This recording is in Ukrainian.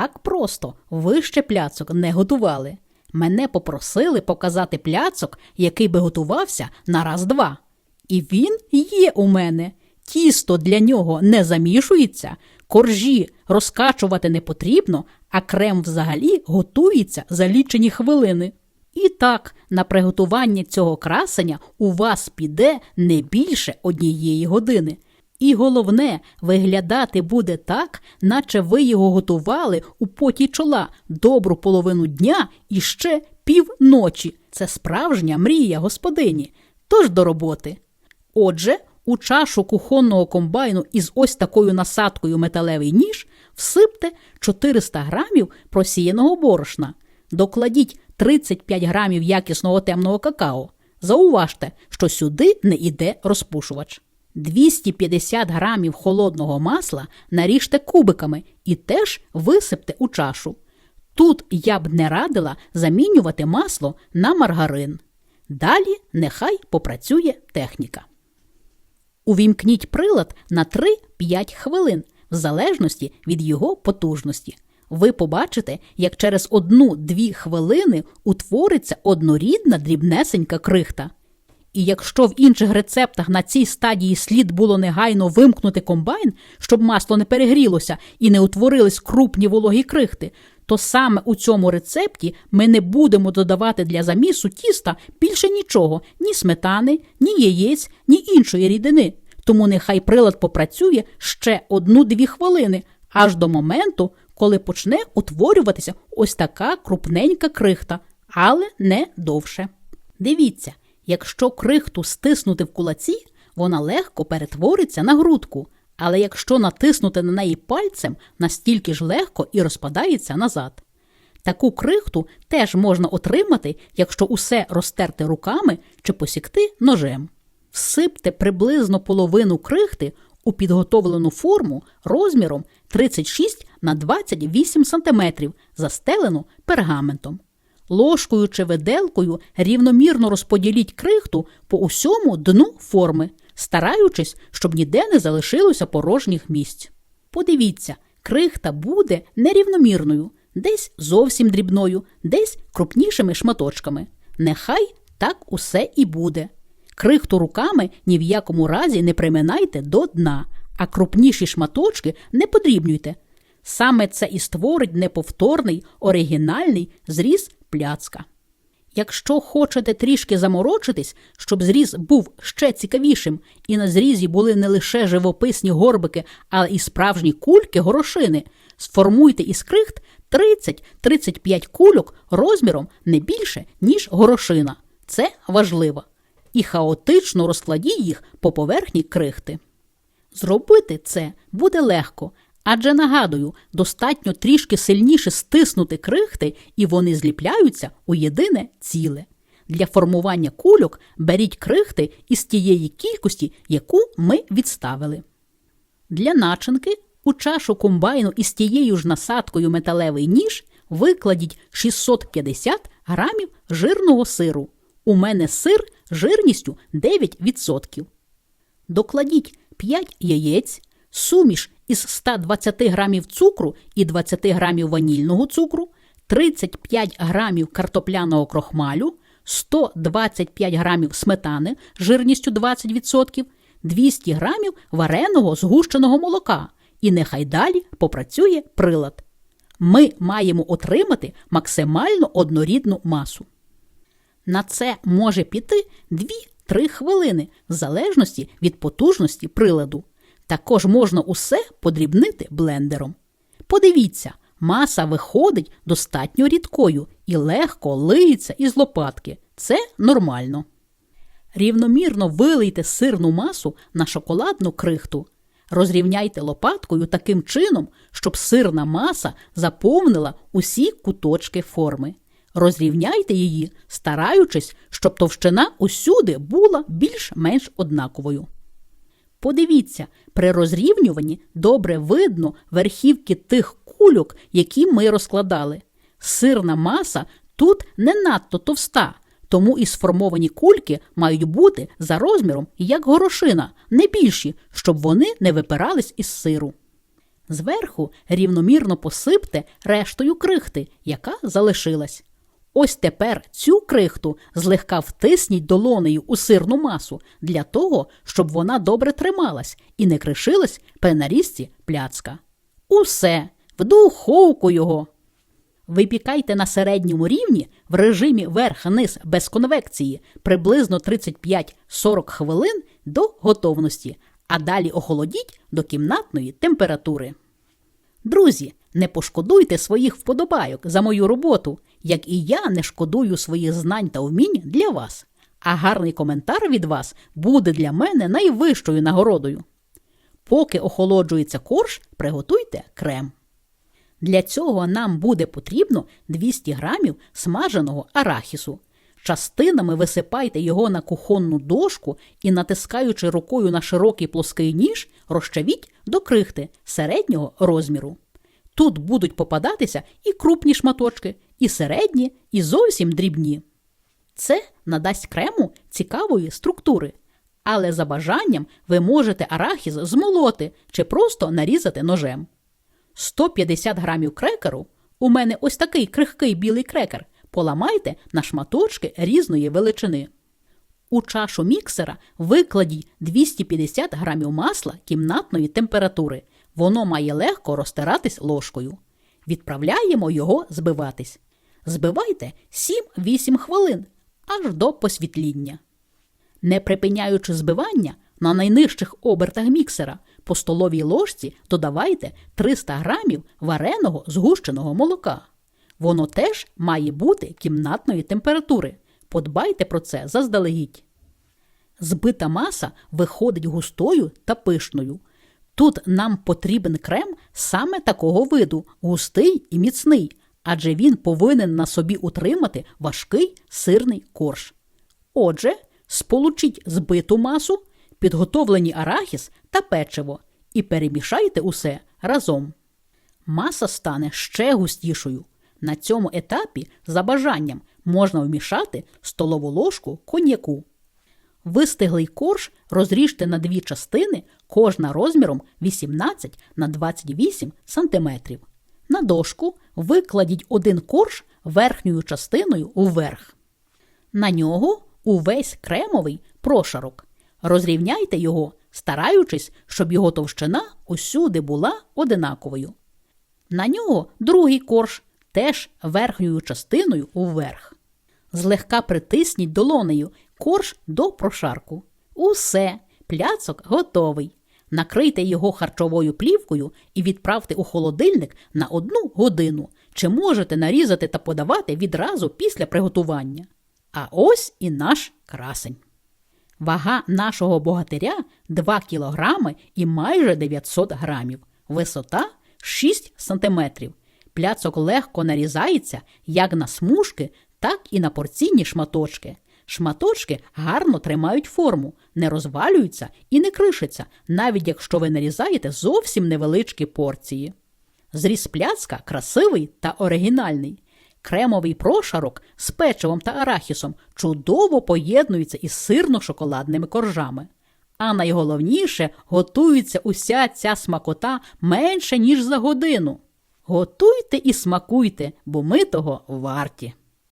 Так просто ви ще пляцок не готували. Мене попросили показати пляцок, який би готувався на раз-два. І він є у мене. Тісто для нього не замішується, коржі розкачувати не потрібно, а крем взагалі готується за лічені хвилини. І так, на приготування цього красення у вас піде не більше однієї години. І головне, виглядати буде так, наче ви його готували у поті чола добру половину дня і ще півночі. Це справжня мрія господині. Тож до роботи. Отже, у чашу кухонного комбайну із ось такою насадкою металевий ніж всипте 400 грамів просіяного борошна. Докладіть 35 грамів якісного темного какао. Зауважте, що сюди не йде розпушувач. 250 грамів холодного масла наріжте кубиками і теж висипте у чашу. Тут я б не радила замінювати масло на маргарин. Далі нехай попрацює техніка. Увімкніть прилад на 3-5 хвилин, в залежності від його потужності. Ви побачите, як через 1-2 хвилини утвориться однорідна дрібнесенька крихта. І якщо в інших рецептах на цій стадії слід було негайно вимкнути комбайн, щоб масло не перегрілося і не утворились крупні вологі крихти, то саме у цьому рецепті ми не будемо додавати для замісу тіста більше нічого, ні сметани, ні яєць, ні іншої рідини. Тому нехай прилад попрацює ще одну-дві хвилини, аж до моменту, коли почне утворюватися ось така крупненька крихта, але не довше. Дивіться, якщо крихту стиснути в кулаці, вона легко перетвориться на грудку, але якщо натиснути на неї пальцем, настільки ж легко і розпадається назад. Таку крихту теж можна отримати, якщо усе розтерти руками чи посікти ножем. Всипте приблизно половину крихти у підготовлену форму розміром 36 на 28 см, застелену пергаментом. Ложкою чи виделкою рівномірно розподіліть крихту по усьому дну форми, стараючись, щоб ніде не залишилося порожніх місць. Подивіться, крихта буде нерівномірною, десь зовсім дрібною, десь крупнішими шматочками. Нехай так усе і буде. Крихту руками ні в якому разі не приминайте до дна, а крупніші шматочки не подрібнюйте. Саме це і створить неповторний, оригінальний зріз пляцка. Якщо хочете трішки заморочитись, щоб зріз був ще цікавішим, і на зрізі були не лише живописні горбики, але і справжні кульки горошини, сформуйте із крихт 30-35 кульок розміром не більше, ніж горошина. Це важливо. І хаотично розкладіть їх по поверхні крихти. Зробити це буде легко, адже нагадую, достатньо трішки сильніше стиснути крихти, і вони зліпляються у єдине ціле. Для формування кульок беріть крихти із тієї кількості, яку ми відставили. Для начинки у чашу комбайну із тією ж насадкою металевий ніж викладіть 650 грамів жирного сиру. У мене сир жирністю 9%. Докладіть 5 яєць, суміш із 120 грамів цукру і 20 грамів ванільного цукру, 35 грамів картопляного крохмалю, 125 грамів сметани жирністю 20%, 200 грамів вареного згущеного молока. І нехай далі попрацює прилад. Ми маємо отримати максимально однорідну масу. На це може піти 2-3 хвилини, в залежності від потужності приладу. Також можна усе подрібнити блендером. Подивіться, маса виходить достатньо рідкою і легко лиється із лопатки. Це нормально. Рівномірно вилийте сирну масу на шоколадну крихту. Розрівняйте лопаткою таким чином, щоб сирна маса заповнила усі куточки форми. Розрівняйте її, стараючись, щоб товщина усюди була більш-менш однаковою. Подивіться, при розрівнюванні добре видно верхівки тих кульок, які ми розкладали. Сирна маса тут не надто товста, тому і сформовані кульки мають бути за розміром як горошина, не більші, щоб вони не випирались із сиру. Зверху рівномірно посипте рештою крихти, яка залишилась. Ось тепер цю крихту злегка втисніть долонею у сирну масу для того, щоб вона добре трималась і не кришилась при нарізці пляцка. Усе, в духовку його. Випікайте на середньому рівні в режимі верх-низ без конвекції приблизно 35-40 хвилин до готовності, а далі охолодіть до кімнатної температури. Друзі, не пошкодуйте своїх вподобайок за мою роботу, як і я не шкодую своїх знань та вмінь для вас. А гарний коментар від вас буде для мене найвищою нагородою. Поки охолоджується корж, приготуйте крем. Для цього нам буде потрібно 200 грамів смаженого арахісу. Частинами висипайте його на кухонну дошку і, натискаючи рукою на широкий плоский ніж, розчавіть до крихти середнього розміру. Тут будуть попадатися і крупні шматочки, і середні, і зовсім дрібні. Це надасть крему цікавої структури. Але за бажанням ви можете арахіс змолоти чи просто нарізати ножем. 150 грамів крекеру, у мене ось такий крихкий білий крекер, поламайте на шматочки різної величини. У чашу міксера викладіть 250 грамів масла кімнатної температури. Воно має легко розтиратись ложкою. Відправляємо його збиватись. Збивайте 7-8 хвилин аж до посвітління. Не припиняючи збивання, на найнижчих обертах міксера по столовій ложці додавайте 300 грамів вареного згущеного молока. Воно теж має бути кімнатної температури. Подбайте про це заздалегідь. Збита маса виходить густою та пишною. Тут нам потрібен крем саме такого виду густий і міцний, адже він повинен на собі утримати важкий сирний корж. Отже, сполучіть збиту масу, підготовлені арахіс та печиво і перемішайте усе разом. Маса стане ще густішою. На цьому етапі, за бажанням, можна вмішати столову ложку коньяку. Вистиглий корж розріжте на дві частини, кожна розміром 18 на 28 см. На дошку викладіть один корж верхньою частиною уверх. На нього увесь кремовий прошарок. Розрівняйте його, стараючись, щоб його товщина усюди була одинаковою. На нього другий корж теж верхньою частиною уверх. Злегка притисніть долонею корж до прошарку. Усе, пляцок готовий. Накрийте його харчовою плівкою і відправте у холодильник на одну годину. Чи можете нарізати та подавати відразу після приготування. А ось і наш красень. Вага нашого богатиря 2 кілограми і майже 900 грамів. Висота 6 сантиметрів. Пляцок легко нарізається як на смужки, так і на порційні шматочки. Шматочки гарно тримають форму, не розвалюються і не кришаться, навіть якщо ви нарізаєте зовсім невеличкі порції. Зріз пляцка красивий та оригінальний. Кремовий прошарок з печивом та арахісом чудово поєднується із сирно-шоколадними коржами. А найголовніше готується уся ця смакота менше, ніж за годину. Готуйте і смакуйте, бо ми того варті.